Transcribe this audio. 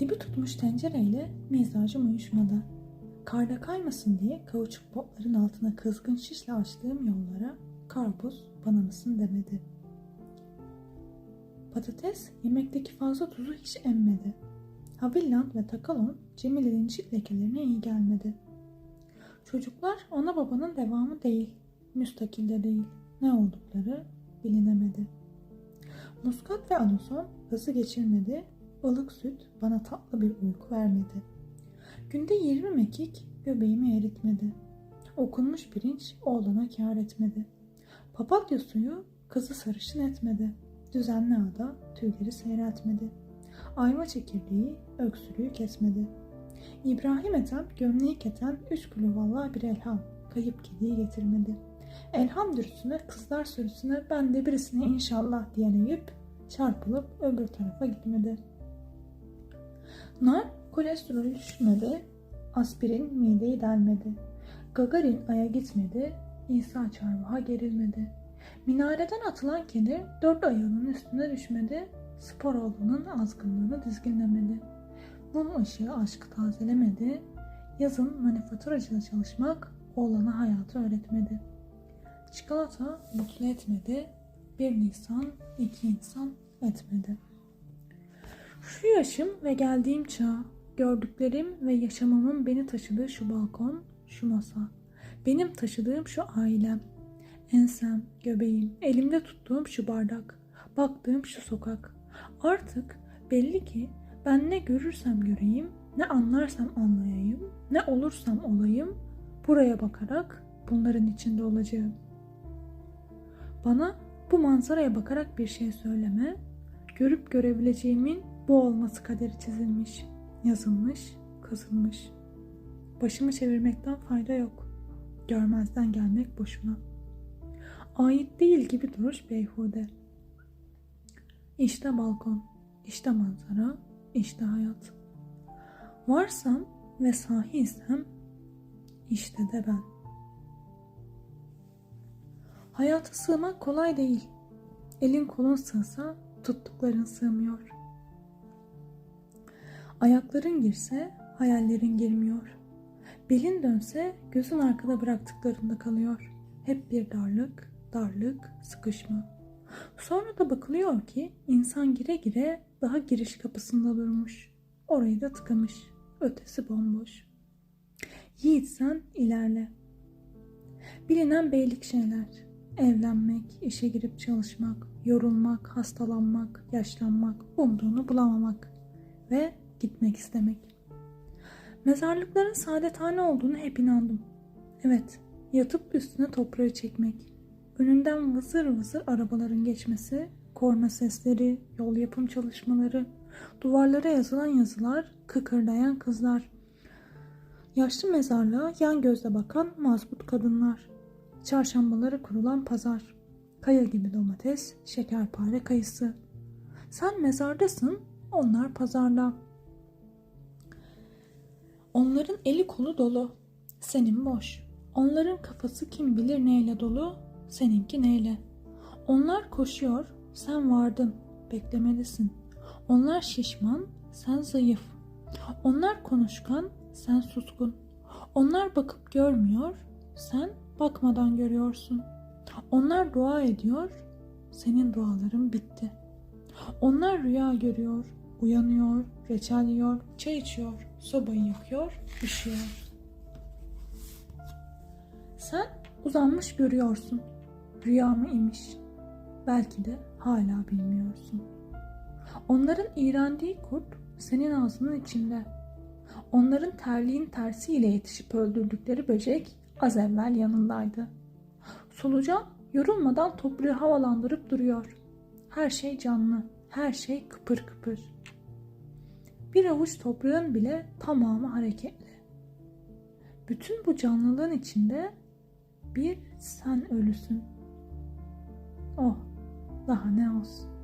Dibi tutmuş tencereyle mizacım uyuşmadı. Karda kaymasın diye kauçuk botların altına kızgın şişle açtığım yollara karpuz bana mısın demedi. Patates yemekteki fazla tuzu hiç emmedi. Havilland ve Takalon Cemile'nin cilt lekelerine iyi gelmedi. Çocuklar ana babanın devamı değil, müstakil de değil. Ne oldukları bilinemedi. Muskat ve anason hızı geçirmedi, ılık süt bana tatlı bir uyku vermedi. Günde 20 mekik göbeğimi eritmedi. Okunmuş pirinç oğlana kâr etmedi. Papatya suyu kızı sarışın etmedi. Düzenli ağda tüyleri seyreltmedi. Ayva çekirdeği öksürüğü kesmedi. İbrahim Ethem gömleği keten üç kilo vallahi bir elham. Kayıp kediyi getirmedi. Elham dürüsüne kızlar sürüsüne ben de birisine inşallah diyen Eyüp çarpılıp öbür tarafa gitmedi. Nar kolesterolü düşürmedi. Aspirin mideyi delmedi. Gagarin aya gitmedi. İsa çarmıha gerilmedi. Minareden atılan kedi dört ayağının üstüne düşmedi. Sporoğlu'nun azgınlığını dizginlemedi. Mum ışığı aşkı tazelemedi. Yazın manifaturacıda çalışmak oğlana hayatı öğretmedi. Çikolata mutlu etmedi. Bir Nisan iki insan etmedi. Şu yaşım ve geldiğim çağ, gördüklerim ve yaşamamın beni taşıdığı şu balkon, şu masa. Benim taşıdığım şu ailem, ensem, göbeğim, elimde tuttuğum şu bardak, baktığım şu sokak. Artık belli ki ben ne görürsem göreyim, ne anlarsam anlayayım, ne olursam olayım, buraya bakarak bunların içinde olacağım. Bana bu manzaraya bakarak bir şey söyleme, görüp görebileceğimin bu olması kaderi çizilmiş, yazılmış, kazılmış. Başımı çevirmekten fayda yok. Görmezden gelmek boşuna. Ait değil gibi duruş beyhude. İşte balkon, işte manzara, işte hayat. Varsam ve sahiysem işte de ben. Hayata sığmak kolay değil. Elin kolun sığsa tuttukların sığmıyor. Ayakların girse hayallerin girmiyor. Belin dönse gözün arkada bıraktıklarında kalıyor. Hep bir darlık, darlık, sıkışma. Sonra da bakılıyor ki insan gire gire daha giriş kapısında durmuş. Orayı da tıkamış. Ötesi bomboş. Yiğit sen ilerle. Bilinen beylik şeyler. Evlenmek, işe girip çalışmak, yorulmak, hastalanmak, yaşlanmak, umduğunu bulamamak ve gitmek istemek. Mezarlıkların saadethane olduğunu hep inandım. Evet, yatıp üstüne toprağı çekmek. Önünden vızır vızır arabaların geçmesi, korna sesleri, yol yapım çalışmaları, duvarlara yazılan yazılar, kıkırdayan kızlar. Yaşlı mezarlığa yan gözle bakan mazbut kadınlar. Çarşambaları kurulan pazar. Kaya gibi domates, şekerpare kayısı. Sen mezardasın, onlar pazarda. Onların eli kolu dolu, senin boş. Onların kafası kim bilir neyle dolu, seninki neyle. Onlar koşuyor, sen vardın, beklemelisin. Onlar şişman, sen zayıf. Onlar konuşkan, sen suskun. Onlar bakıp görmüyor, sen bakmadan görüyorsun. Onlar dua ediyor, senin duaların bitti. Onlar rüya görüyor, uyanıyor, reçel yiyor, çay içiyor, sobayı yakıyor, üşüyor. Sen uzanmış görüyorsun. Rüya mı imiş? Belki de hala bilmiyorsun. Onların iğrendiği kurt senin ağzının içinde. Onların terliğin tersiyle yetişip öldürdükleri böcek az evvel yanındaydı. Solucan yorulmadan toprağı havalandırıp duruyor. Her şey canlı, her şey kıpır kıpır. Bir avuç toprağın bile tamamı hareketli. Bütün bu canlılığın içinde bir sen ölüsün. Oh, daha ne olsun.